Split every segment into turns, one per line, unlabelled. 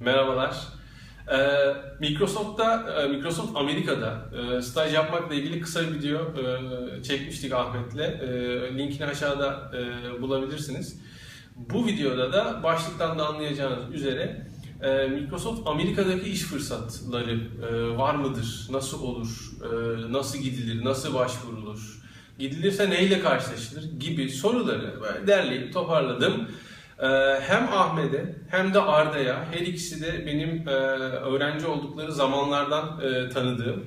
Merhabalar. Ee, Microsoft'ta, e, Microsoft Amerika'da e, staj yapmakla ilgili kısa bir video e, çekmiştik Ahmet'le. Linkini aşağıda bulabilirsiniz. Bu videoda da başlıktan da anlayacağınız üzere Microsoft Amerika'daki iş fırsatları var mıdır? Nasıl olur? Nasıl gidilir? Nasıl başvurulur? Gidilirse neyle karşılaşılır? Gibi soruları derleyip toparladım. Ee, Hem Ahmet'e hem de Arda'ya her ikisi de benim e, öğrenci oldukları zamanlardan e, tanıdığım,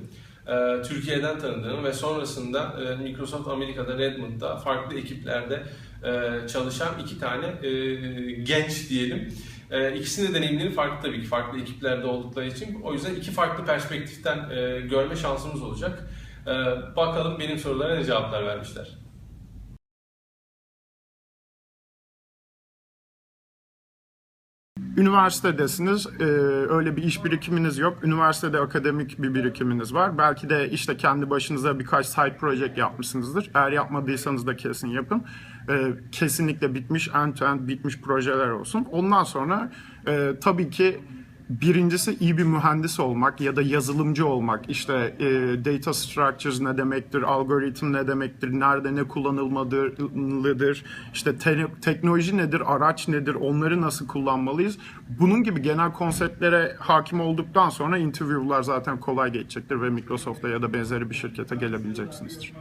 e, Türkiye'den tanıdığım ve sonrasında Microsoft Amerika'da Redmond'da farklı ekiplerde çalışan iki tane genç diyelim. İkisinin de deneyimleri farklı tabii ki farklı ekiplerde oldukları için. O yüzden iki farklı perspektiften görme şansımız olacak. Bakalım benim sorulara ne cevaplar vermişler.
Üniversitedesiniz, e, öyle bir iş birikiminiz yok. Üniversitede akademik bir birikiminiz var. Belki de işte kendi başınıza birkaç side project yapmışsınızdır. Eğer yapmadıysanız da kesin yapın. E, kesinlikle bitmiş, end to end bitmiş projeler olsun. Ondan sonra e, tabii ki Birincisi iyi bir mühendis olmak ya da yazılımcı olmak. İşte e, data structures ne demektir, algoritm ne demektir, nerede ne kullanılmalıdır, işte te- teknoloji nedir, araç nedir, onları nasıl kullanmalıyız. Bunun gibi genel konseptlere hakim olduktan sonra interview'lar zaten kolay geçecektir ve Microsoft'a ya da benzeri bir şirkete gelebileceksinizdir.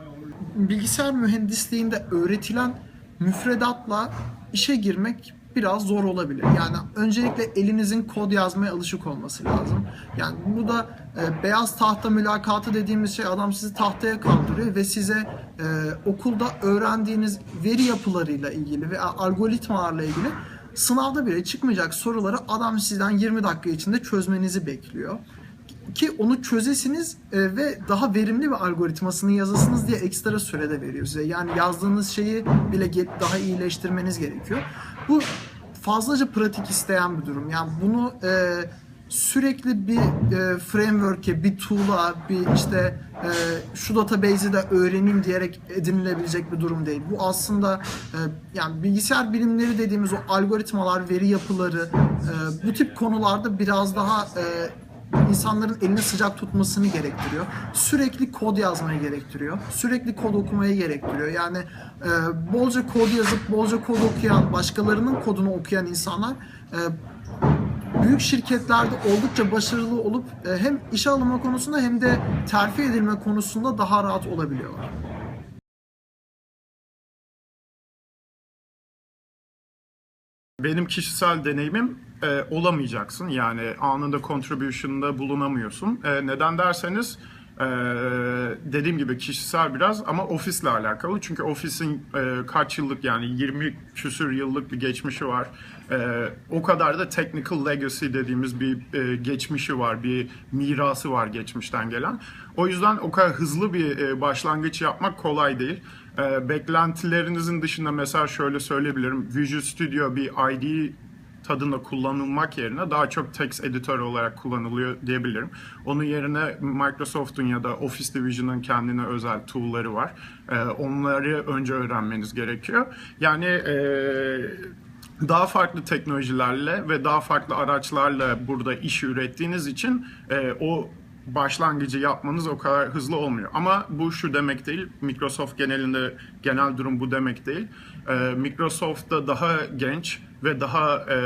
bilgisayar mühendisliğinde öğretilen müfredatla işe girmek biraz zor olabilir. Yani öncelikle elinizin kod yazmaya alışık olması lazım. Yani bu da e, beyaz tahta mülakatı dediğimiz şey adam sizi tahtaya kaldırıyor ve size e, okulda öğrendiğiniz veri yapılarıyla ilgili ve algoritmalarla ilgili sınavda bile çıkmayacak soruları adam sizden 20 dakika içinde çözmenizi bekliyor ki onu çözesiniz e, ve daha verimli bir algoritmasını yazasınız diye ekstra sürede veriyor size. Yani yazdığınız şeyi bile daha iyileştirmeniz gerekiyor. Bu fazlaca pratik isteyen bir durum. Yani bunu e, sürekli bir e, framework'e, bir tool'a, bir işte e, şu database'i de öğreneyim diyerek edinilebilecek bir durum değil. Bu aslında e, yani bilgisayar bilimleri dediğimiz o algoritmalar, veri yapıları e, bu tip konularda biraz daha e, insanların elini sıcak tutmasını gerektiriyor. Sürekli kod yazmayı gerektiriyor. Sürekli kod okumayı gerektiriyor. Yani e, bolca kod yazıp bolca kod okuyan, başkalarının kodunu okuyan insanlar e, büyük şirketlerde oldukça başarılı olup e, hem işe alınma konusunda hem de terfi edilme konusunda daha rahat olabiliyorlar.
Benim kişisel deneyimim e, olamayacaksın. Yani anında contribution'da bulunamıyorsun. E, neden derseniz e, dediğim gibi kişisel biraz ama ofisle alakalı. Çünkü ofisin e, kaç yıllık yani 20 küsür yıllık bir geçmişi var. E, o kadar da technical legacy dediğimiz bir e, geçmişi var. Bir mirası var geçmişten gelen. O yüzden o kadar hızlı bir e, başlangıç yapmak kolay değil. E, beklentilerinizin dışında mesela şöyle söyleyebilirim. Visual Studio bir IDE tadında kullanılmak yerine daha çok text editör olarak kullanılıyor diyebilirim. Onun yerine Microsoft'un ya da Office Division'ın kendine özel tool'ları var. E, onları önce öğrenmeniz gerekiyor. Yani e, daha farklı teknolojilerle ve daha farklı araçlarla burada iş ürettiğiniz için e, o başlangıcı yapmanız o kadar hızlı olmuyor. Ama bu şu demek değil. Microsoft genelinde genel durum bu demek değil. Ee, Microsoft'ta daha genç ve daha e,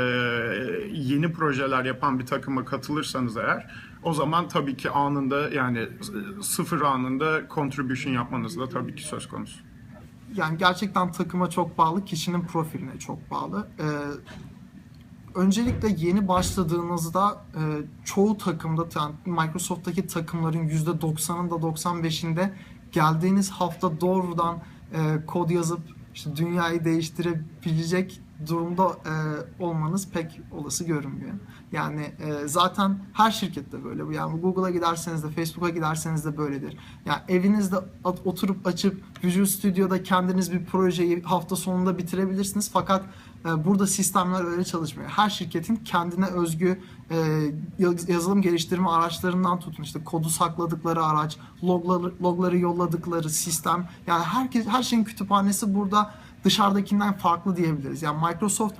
yeni projeler yapan bir takıma katılırsanız eğer o zaman tabii ki anında yani sıfır anında contribution yapmanız da tabii ki söz konusu.
yani gerçekten takıma çok bağlı, kişinin profiline çok bağlı. Ee, öncelikle yeni başladığınızda e, çoğu takımda, yani Microsoft'taki takımların %90'ında 95'inde geldiğiniz hafta doğrudan e, kod yazıp işte dünyayı değiştirebilecek durumda e, olmanız pek olası görünmüyor. Yani e, zaten her şirkette böyle bu. Yani Google'a giderseniz de Facebook'a giderseniz de böyledir. Yani evinizde oturup açıp Visual Studio'da kendiniz bir projeyi hafta sonunda bitirebilirsiniz. Fakat e, burada sistemler öyle çalışmıyor. Her şirketin kendine özgü e, yaz- yazılım geliştirme araçlarından tutun işte kodu sakladıkları araç, logları, logları yolladıkları sistem. Yani herkes her şeyin kütüphanesi burada dışarıdakinden farklı diyebiliriz. Yani Microsoft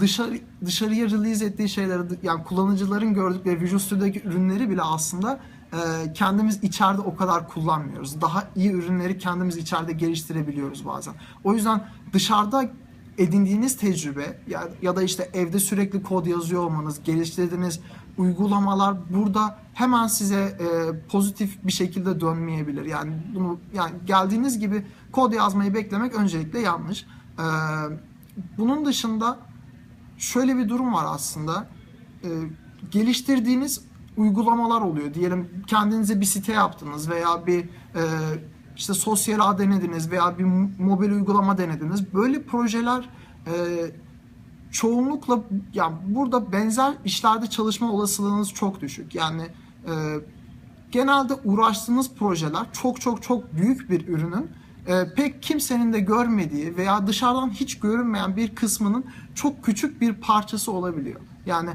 dışarı dışarıya release ettiği şeyleri yani kullanıcıların gördükleri Visual Studio'daki ürünleri bile aslında e, kendimiz içeride o kadar kullanmıyoruz. Daha iyi ürünleri kendimiz içeride geliştirebiliyoruz bazen. O yüzden dışarıda edindiğiniz tecrübe ya, ya da işte evde sürekli kod yazıyor olmanız, geliştirdiğiniz uygulamalar burada hemen size e, pozitif bir şekilde dönmeyebilir. Yani bunu yani geldiğiniz gibi kod yazmayı beklemek öncelikle yanlış. E, bunun dışında şöyle bir durum var aslında. E, geliştirdiğiniz uygulamalar oluyor. Diyelim kendinize bir site yaptınız veya bir e, işte sosyal ağ denediniz veya bir mobil uygulama denediniz. Böyle projeler e, çoğunlukla ya burada benzer işlerde çalışma olasılığınız çok düşük. Yani e, genelde uğraştığınız projeler çok çok çok büyük bir ürünün e, pek kimsenin de görmediği veya dışarıdan hiç görünmeyen bir kısmının çok küçük bir parçası olabiliyor. Yani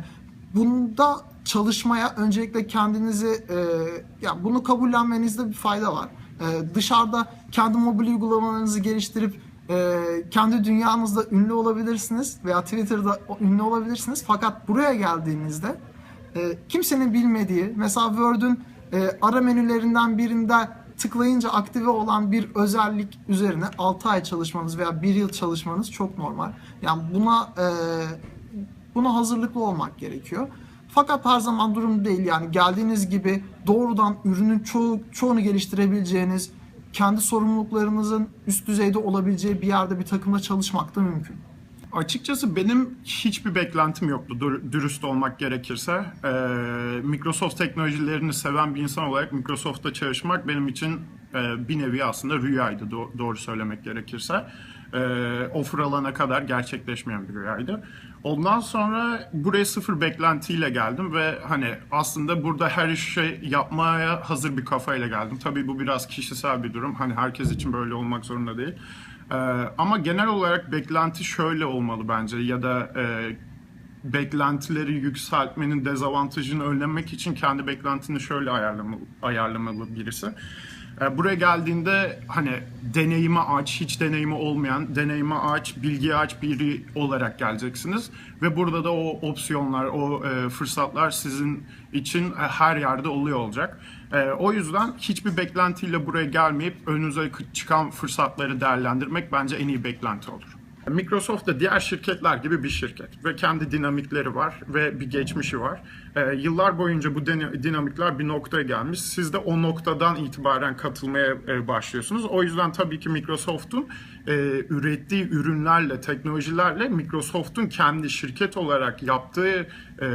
bunda çalışmaya öncelikle kendinizi e, ya bunu kabullenmenizde bir fayda var. E, dışarıda kendi mobil uygulamalarınızı geliştirip e, kendi dünyanızda ünlü olabilirsiniz veya Twitter'da ünlü olabilirsiniz. Fakat buraya geldiğinizde e, kimsenin bilmediği mesela Word'ün e, ara menülerinden birinde tıklayınca aktive olan bir özellik üzerine 6 ay çalışmanız veya 1 yıl çalışmanız çok normal. Yani buna e, buna hazırlıklı olmak gerekiyor. Fakat her zaman durum değil. Yani geldiğiniz gibi doğrudan ürünün çoğu, çoğunu geliştirebileceğiniz, kendi sorumluluklarınızın üst düzeyde olabileceği bir yerde bir takımda çalışmak da mümkün.
Açıkçası benim hiçbir beklentim yoktu dür- dürüst olmak gerekirse. Ee, Microsoft teknolojilerini seven bir insan olarak Microsoft'ta çalışmak benim için e, bir nevi aslında rüyaydı do- doğru söylemek gerekirse. Ee, offer alana kadar gerçekleşmeyen bir rüyaydı. Ondan sonra buraya sıfır beklentiyle geldim ve hani aslında burada her işi yapmaya hazır bir kafayla geldim. Tabii bu biraz kişisel bir durum. Hani herkes için böyle olmak zorunda değil. Ee, ama genel olarak beklenti şöyle olmalı bence ya da e, beklentileri yükseltmenin dezavantajını önlemek için kendi beklentini şöyle ayarlamalı, ayarlamalı birisi. Ee, Buraya geldiğinde hani deneyime aç, hiç deneyimi olmayan, deneyime aç, bilgiye aç biri olarak geleceksiniz. Ve burada da o opsiyonlar, o e, fırsatlar sizin için e, her yerde oluyor olacak. E, o yüzden hiçbir beklentiyle buraya gelmeyip önünüze çıkan fırsatları değerlendirmek bence en iyi beklenti olur. Microsoft da diğer şirketler gibi bir şirket ve kendi dinamikleri var ve bir geçmişi var. Ee, yıllar boyunca bu dinamikler bir noktaya gelmiş. Siz de o noktadan itibaren katılmaya e, başlıyorsunuz. O yüzden tabii ki Microsoft'un e, ürettiği ürünlerle, teknolojilerle Microsoft'un kendi şirket olarak yaptığı e,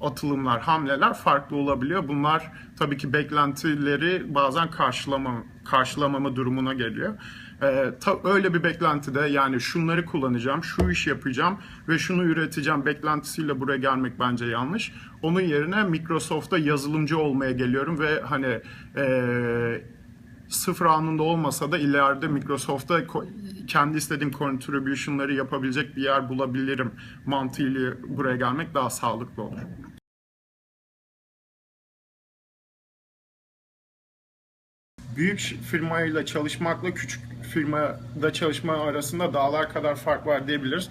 atılımlar, hamleler farklı olabiliyor. Bunlar tabii ki beklentileri bazen karşılama, karşılamama durumuna geliyor. Ee, ta- öyle bir beklentide yani şunları kullanacağım, şu iş yapacağım ve şunu üreteceğim beklentisiyle buraya gelmek bence yanlış. Onun yerine Microsoft'ta yazılımcı olmaya geliyorum ve hani e, sıfır anında olmasa da ileride Microsoft'ta kendi istediğim contribution'ları yapabilecek bir yer bulabilirim mantığıyla buraya gelmek daha sağlıklı olur. büyük firmayla çalışmakla küçük firmada çalışma arasında dağlar kadar fark var diyebiliriz.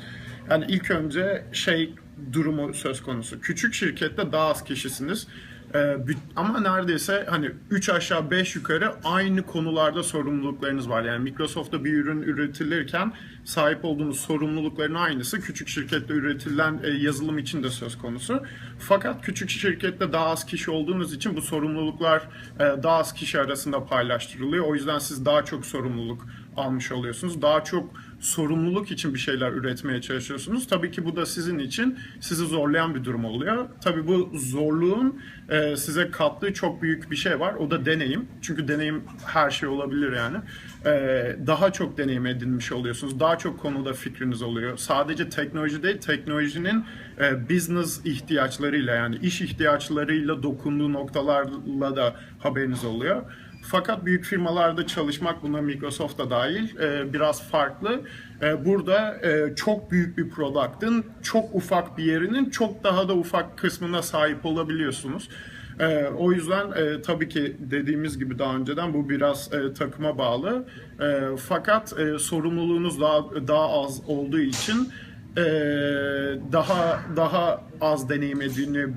Yani ilk önce şey durumu söz konusu. Küçük şirkette daha az kişisiniz. Ee, ama neredeyse hani 3 aşağı 5 yukarı aynı konularda sorumluluklarınız var. Yani Microsoft'ta bir ürün üretilirken sahip olduğunuz sorumlulukların aynısı küçük şirkette üretilen e, yazılım için de söz konusu. Fakat küçük şirkette daha az kişi olduğunuz için bu sorumluluklar e, daha az kişi arasında paylaştırılıyor. O yüzden siz daha çok sorumluluk almış oluyorsunuz. Daha çok sorumluluk için bir şeyler üretmeye çalışıyorsunuz. Tabii ki bu da sizin için sizi zorlayan bir durum oluyor. Tabii bu zorluğun e, size kattığı çok büyük bir şey var. O da deneyim. Çünkü deneyim her şey olabilir yani. E, daha çok deneyim edinmiş oluyorsunuz. Daha çok konuda fikriniz oluyor. Sadece teknoloji değil, teknolojinin e, business ihtiyaçlarıyla yani iş ihtiyaçlarıyla dokunduğu noktalarla da haberiniz oluyor. Fakat büyük firmalarda çalışmak buna Microsoft da dahil e, biraz farklı. E, burada e, çok büyük bir product'ın çok ufak bir yerinin çok daha da ufak kısmına sahip olabiliyorsunuz. O yüzden tabii ki dediğimiz gibi daha önceden bu biraz takıma bağlı. Fakat sorumluluğunuz daha daha az olduğu için e, daha daha az deneyim ediniyor,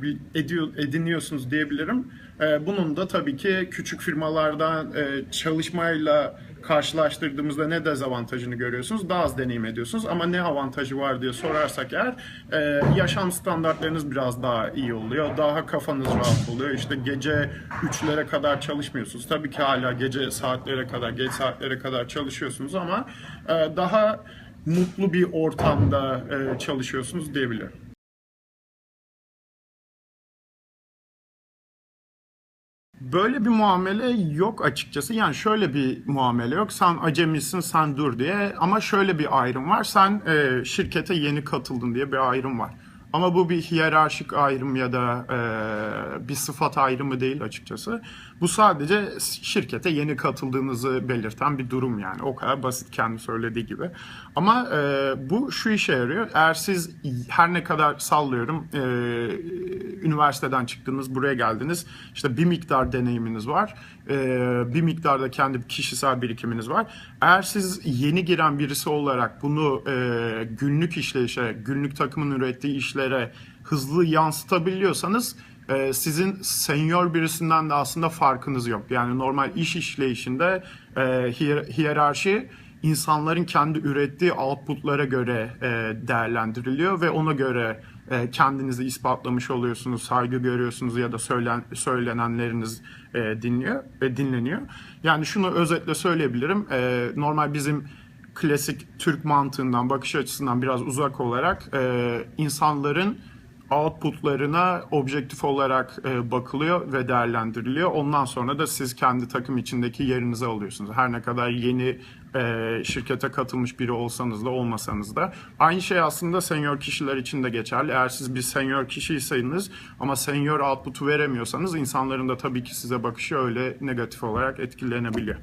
ediniyorsunuz diyebilirim. E, bunun da tabii ki küçük firmalardan e, çalışmayla karşılaştırdığımızda ne dezavantajını görüyorsunuz? Daha az deneyim ediyorsunuz ama ne avantajı var diye sorarsak eğer e, yaşam standartlarınız biraz daha iyi oluyor. Daha kafanız rahat oluyor. İşte gece 3'lere kadar çalışmıyorsunuz. Tabii ki hala gece saatlere kadar, geç saatlere kadar çalışıyorsunuz ama e, daha mutlu bir ortamda e, çalışıyorsunuz diyebilirim. Böyle bir muamele yok açıkçası. Yani şöyle bir muamele yok. Sen acemisin, sen dur diye. Ama şöyle bir ayrım var. Sen e, şirkete yeni katıldın diye bir ayrım var. Ama bu bir hiyerarşik ayrım ya da e, bir sıfat ayrımı değil açıkçası. Bu sadece şirkete yeni katıldığınızı belirten bir durum yani. O kadar basit kendi söylediği gibi. Ama e, bu şu işe yarıyor. Eğer siz her ne kadar sallıyorum e, üniversiteden çıktınız, buraya geldiniz. İşte bir miktar deneyiminiz var. E, bir miktar da kendi kişisel birikiminiz var. Eğer siz yeni giren birisi olarak bunu e, günlük işleyişe, günlük takımın ürettiği işlere hızlı yansıtabiliyorsanız e, sizin senior birisinden de aslında farkınız yok. Yani normal iş işleyişinde e, hiyer- hiyerarşi insanların kendi ürettiği outputlara göre değerlendiriliyor ve ona göre kendinizi ispatlamış oluyorsunuz, saygı görüyorsunuz ya da söylen, söylenenleriniz e, dinliyor e, dinleniyor. Yani şunu özetle söyleyebilirim. E, normal bizim klasik Türk mantığından, bakış açısından biraz uzak olarak e, insanların outputlarına objektif olarak e, bakılıyor ve değerlendiriliyor. Ondan sonra da siz kendi takım içindeki yerinizi alıyorsunuz. Her ne kadar yeni e, şirkete katılmış biri olsanız da olmasanız da. Aynı şey aslında senior kişiler için de geçerli. Eğer siz bir senior kişiyseniz ama senior output'u veremiyorsanız insanların da tabii ki size bakışı öyle negatif olarak etkilenebiliyor.